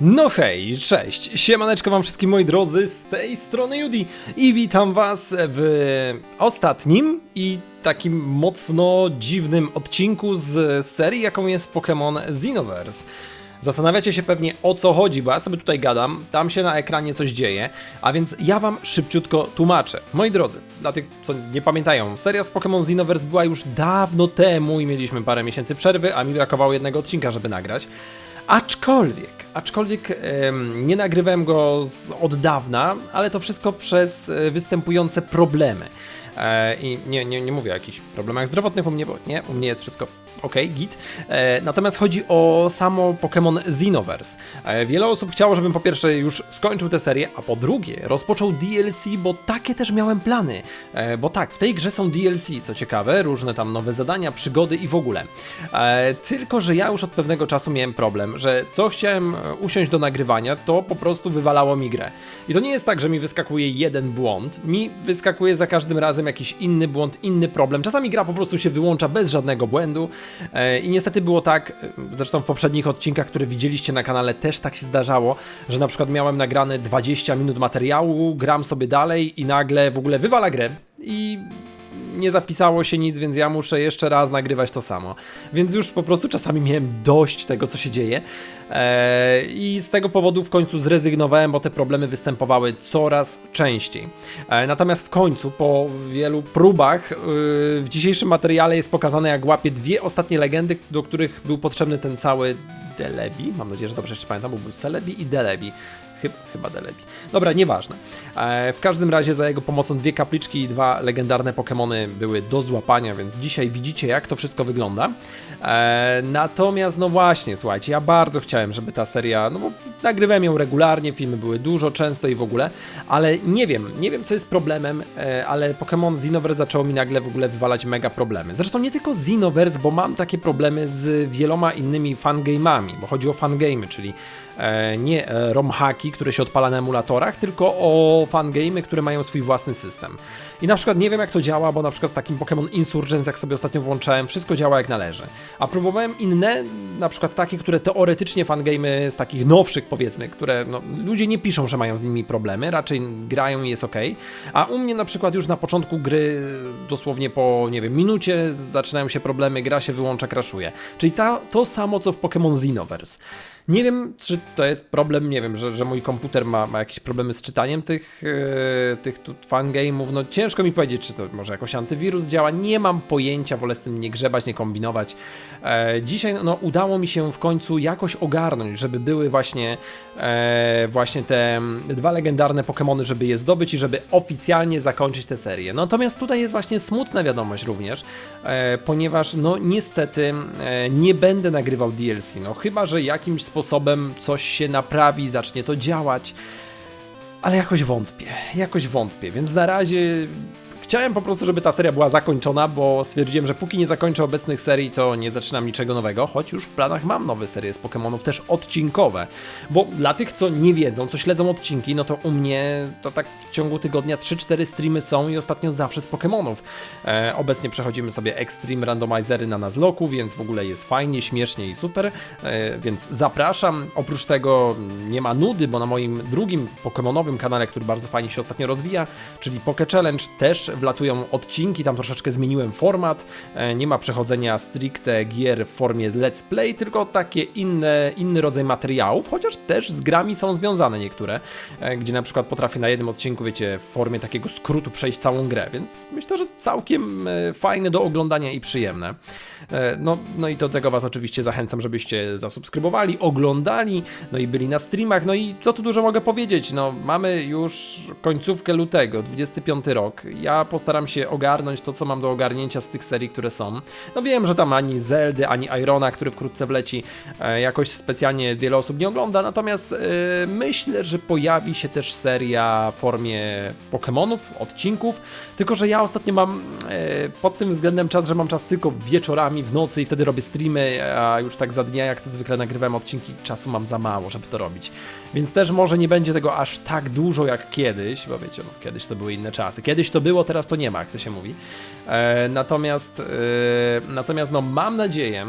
No hej, cześć, siemaneczko wam wszystkim moi drodzy, z tej strony Judy i witam was w ostatnim i takim mocno dziwnym odcinku z serii, jaką jest Pokémon Xenoverse. Zastanawiacie się pewnie o co chodzi, bo ja sobie tutaj gadam, tam się na ekranie coś dzieje, a więc ja wam szybciutko tłumaczę. Moi drodzy, dla tych co nie pamiętają, seria z Pokémon Xenoverse była już dawno temu i mieliśmy parę miesięcy przerwy, a mi brakowało jednego odcinka, żeby nagrać. Aczkolwiek, aczkolwiek em, nie nagrywałem go z, od dawna, ale to wszystko przez e, występujące problemy. E, I nie, nie, nie mówię o jakichś problemach zdrowotnych u mnie, bo nie, u mnie jest wszystko ok, git. E, natomiast chodzi o samo Pokémon Xenoverse. E, wiele osób chciało, żebym po pierwsze już skończył tę serię, a po drugie rozpoczął DLC, bo takie też miałem plany. Bo tak, w tej grze są DLC, co ciekawe, różne tam nowe zadania, przygody i w ogóle. Tylko, że ja już od pewnego czasu miałem problem, że co chciałem usiąść do nagrywania, to po prostu wywalało mi grę. I to nie jest tak, że mi wyskakuje jeden błąd, mi wyskakuje za każdym razem jakiś inny błąd, inny problem. Czasami gra po prostu się wyłącza bez żadnego błędu. E, I niestety było tak, e, zresztą w poprzednich odcinkach, które widzieliście na kanale, też tak się zdarzało, że na przykład miałem nagrane 20 minut materiału, gram sobie dalej i nagle w ogóle wywala grę i nie zapisało się nic, więc ja muszę jeszcze raz nagrywać to samo. Więc już po prostu czasami miałem dość tego, co się dzieje. Eee, I z tego powodu w końcu zrezygnowałem, bo te problemy występowały coraz częściej. Eee, natomiast w końcu, po wielu próbach, yy, w dzisiejszym materiale jest pokazane, jak łapię dwie ostatnie legendy, do których był potrzebny ten cały Delebi. Mam nadzieję, że dobrze jeszcze pamiętam, bo był Celebi i Delebi. Chyba, chyba Delebi. Dobra, nieważne. E, w każdym razie za jego pomocą dwie kapliczki i dwa legendarne Pokémony były do złapania, więc dzisiaj widzicie jak to wszystko wygląda. E, natomiast no właśnie, słuchajcie, ja bardzo chciałem, żeby ta seria, no bo nagrywałem ją regularnie, filmy były dużo, często i w ogóle, ale nie wiem, nie wiem co jest problemem, e, ale Pokémon Xenoverse zaczęło mi nagle w ogóle wywalać mega problemy. Zresztą nie tylko Xenoverse, bo mam takie problemy z wieloma innymi fangame'ami, bo chodzi o fangamy, czyli e, nie e, romhaki, które się odpala na emulatorach, tylko o fangamy, które mają swój własny system. I na przykład nie wiem jak to działa, bo na przykład w takim Pokémon Insurgence, jak sobie ostatnio włączałem, wszystko działa jak należy. A próbowałem inne, na przykład takie, które teoretycznie fangamy z takich nowszych powiedzmy, które no, ludzie nie piszą, że mają z nimi problemy, raczej grają i jest ok. A u mnie na przykład już na początku gry, dosłownie po, nie wiem, minucie zaczynają się problemy, gra się wyłącza, crashuje. Czyli ta, to samo co w Pokémon Xenoverse. Nie wiem, czy to jest problem, nie wiem, że, że mój komputer ma, ma jakieś problemy z czytaniem tych, yy, tych tu fangame'ów. No ciężko mi powiedzieć, czy to może jakoś antywirus działa. Nie mam pojęcia, wolę z tym nie grzebać, nie kombinować. E, dzisiaj no, udało mi się w końcu jakoś ogarnąć, żeby były właśnie, e, właśnie te dwa legendarne Pokémony, żeby je zdobyć i żeby oficjalnie zakończyć tę serię. Natomiast tutaj jest właśnie smutna wiadomość również, e, ponieważ no niestety e, nie będę nagrywał DLC. No chyba, że jakimś sposobem coś się naprawi, zacznie to działać. Ale jakoś wątpię, jakoś wątpię, więc na razie chciałem po prostu, żeby ta seria była zakończona, bo stwierdziłem, że póki nie zakończę obecnych serii, to nie zaczynam niczego nowego, choć już w planach mam nowe serie z Pokémonów, też odcinkowe. Bo dla tych, co nie wiedzą, co śledzą odcinki, no to u mnie to tak w ciągu tygodnia 3-4 streamy są i ostatnio zawsze z Pokémonów. E, obecnie przechodzimy sobie Extreme Randomizery na Nuzlocku, więc w ogóle jest fajnie, śmiesznie i super, e, więc zapraszam. Oprócz tego nie ma nudy, bo na moim drugim Pokémonowym kanale, który bardzo fajnie się ostatnio rozwija, czyli Poké Challenge, też wlatują odcinki, tam troszeczkę zmieniłem format, e, nie ma przechodzenia stricte gier w formie let's play, tylko takie inne, inny rodzaj materiałów, chociaż też z grami są związane niektóre, e, gdzie na przykład potrafię na jednym odcinku, wiecie, w formie takiego skrótu przejść całą grę, więc myślę, że całkiem e, fajne do oglądania i przyjemne. No, no i do tego Was oczywiście zachęcam, żebyście zasubskrybowali, oglądali, no i byli na streamach. No i co tu dużo mogę powiedzieć? No, mamy już końcówkę lutego, 25 rok. Ja postaram się ogarnąć to, co mam do ogarnięcia z tych serii, które są. No wiem, że tam ani Zeldy, ani Irona, który wkrótce wleci, e, jakoś specjalnie wiele osób nie ogląda, natomiast e, myślę, że pojawi się też seria w formie Pokémonów, odcinków, tylko że ja ostatnio mam e, pod tym względem czas, że mam czas tylko wieczorami, w nocy i wtedy robię streamy, a już tak za dnia, jak to zwykle nagrywam odcinki, czasu mam za mało, żeby to robić. Więc też może nie będzie tego aż tak dużo jak kiedyś, bo wiecie, no, kiedyś to były inne czasy. Kiedyś to było, teraz to nie ma, jak to się mówi. E, natomiast, e, natomiast no mam nadzieję,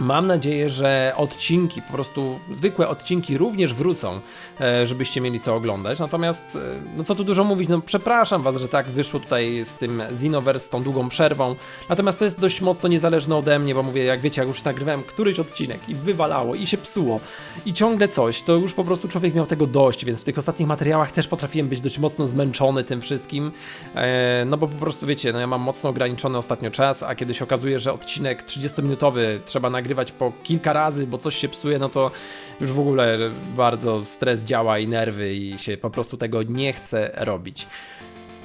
Mam nadzieję, że odcinki, po prostu zwykłe odcinki również wrócą, e, żebyście mieli co oglądać. Natomiast, e, no co tu dużo mówić, no przepraszam was, że tak wyszło tutaj z tym Xenoverse, z tą długą przerwą. Natomiast to jest dość mocno niezależne ode mnie, bo mówię, jak wiecie, jak już nagrywałem któryś odcinek i wywalało i się psuło i ciągle coś, to już po prostu człowiek miał tego dość, więc w tych ostatnich materiałach też potrafiłem być dość mocno zmęczony tym wszystkim. E, no bo po prostu wiecie, no ja mam mocno ograniczony ostatnio czas, a kiedy się okazuje, że odcinek 30-minutowy trzeba nagrywać po kilka razy, bo coś się psuje, no to już w ogóle bardzo stres działa i nerwy i się po prostu tego nie chce robić.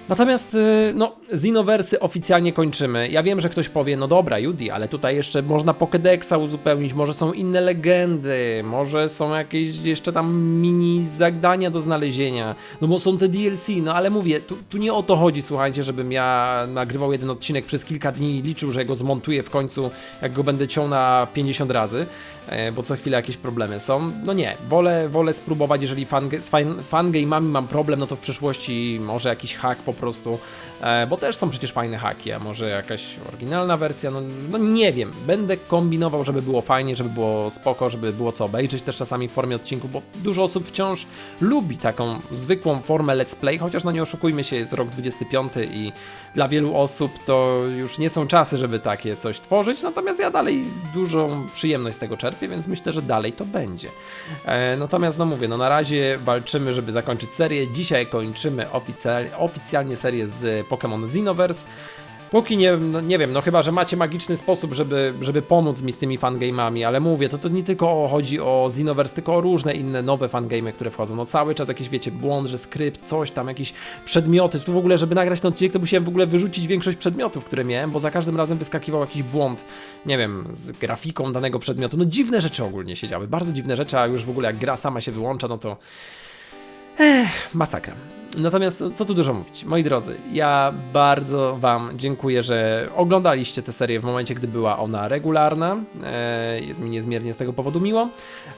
Natomiast, y, no, Xenoversy oficjalnie kończymy. Ja wiem, że ktoś powie, no dobra, Judy, ale tutaj jeszcze można Pokédexa uzupełnić, może są inne legendy, może są jakieś jeszcze tam mini zadania do znalezienia, no bo są te DLC, no ale mówię, tu, tu nie o to chodzi, słuchajcie, żebym ja nagrywał jeden odcinek przez kilka dni i liczył, że go zmontuję w końcu, jak go będę ciął na 50 razy, e, bo co chwilę jakieś problemy są. No nie, wolę, wolę spróbować, jeżeli fan, fan, fangame'ami mam problem, no to w przyszłości może jakiś hack po prostu, e, bo też są przecież fajne haki, a może jakaś oryginalna wersja, no, no nie wiem, będę kombinował, żeby było fajnie, żeby było spoko, żeby było co obejrzeć też czasami w formie odcinku, bo dużo osób wciąż lubi taką zwykłą formę let's play, chociaż no nie oszukujmy się, jest rok 25 i dla wielu osób to już nie są czasy, żeby takie coś tworzyć, natomiast ja dalej dużą przyjemność z tego czerpię, więc myślę, że dalej to będzie. E, natomiast no mówię, no na razie walczymy, żeby zakończyć serię, dzisiaj kończymy oficjal, oficjalnie serię z Pokémon Xenoverse. Póki nie, no nie wiem, no chyba, że macie magiczny sposób, żeby, żeby pomóc mi z tymi fangame'ami, ale mówię, to, to nie tylko chodzi o Xenoverse, tylko o różne inne nowe fangame'y, które wchodzą. No cały czas jakieś, wiecie, błąd, że skrypt, coś tam, jakieś przedmioty. Tu w ogóle, żeby nagrać ten odcinek, to musiałem w ogóle wyrzucić większość przedmiotów, które miałem, bo za każdym razem wyskakiwał jakiś błąd, nie wiem, z grafiką danego przedmiotu. No dziwne rzeczy ogólnie się działy, bardzo dziwne rzeczy, a już w ogóle jak gra sama się wyłącza, no to... Ech, masakra. Natomiast co tu dużo mówić, moi drodzy, ja bardzo Wam dziękuję, że oglądaliście tę serię w momencie, gdy była ona regularna. E, jest mi niezmiernie z tego powodu miło.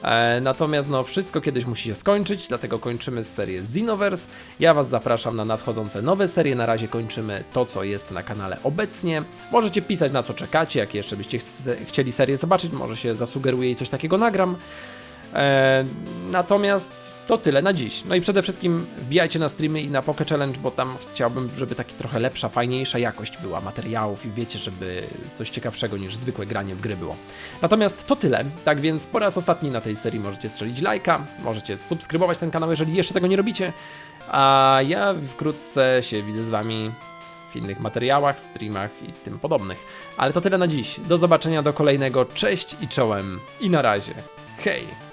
E, natomiast no, wszystko kiedyś musi się skończyć, dlatego kończymy serię Xenoverse. Ja Was zapraszam na nadchodzące nowe serie. Na razie kończymy to, co jest na kanale obecnie. Możecie pisać na co czekacie, jakie jeszcze byście chcieli serię zobaczyć, może się zasugeruje i coś takiego nagram. E, natomiast to tyle na dziś. No i przede wszystkim wbijajcie na streamy i na Poke Challenge, bo tam chciałbym, żeby taki trochę lepsza, fajniejsza jakość była materiałów i wiecie, żeby coś ciekawszego niż zwykłe granie w gry było. Natomiast to tyle. Tak więc po raz ostatni na tej serii możecie strzelić lajka, możecie subskrybować ten kanał, jeżeli jeszcze tego nie robicie. A ja wkrótce się widzę z wami w innych materiałach, streamach i tym podobnych. Ale to tyle na dziś. Do zobaczenia do kolejnego. Cześć i czołem. I na razie. Hej!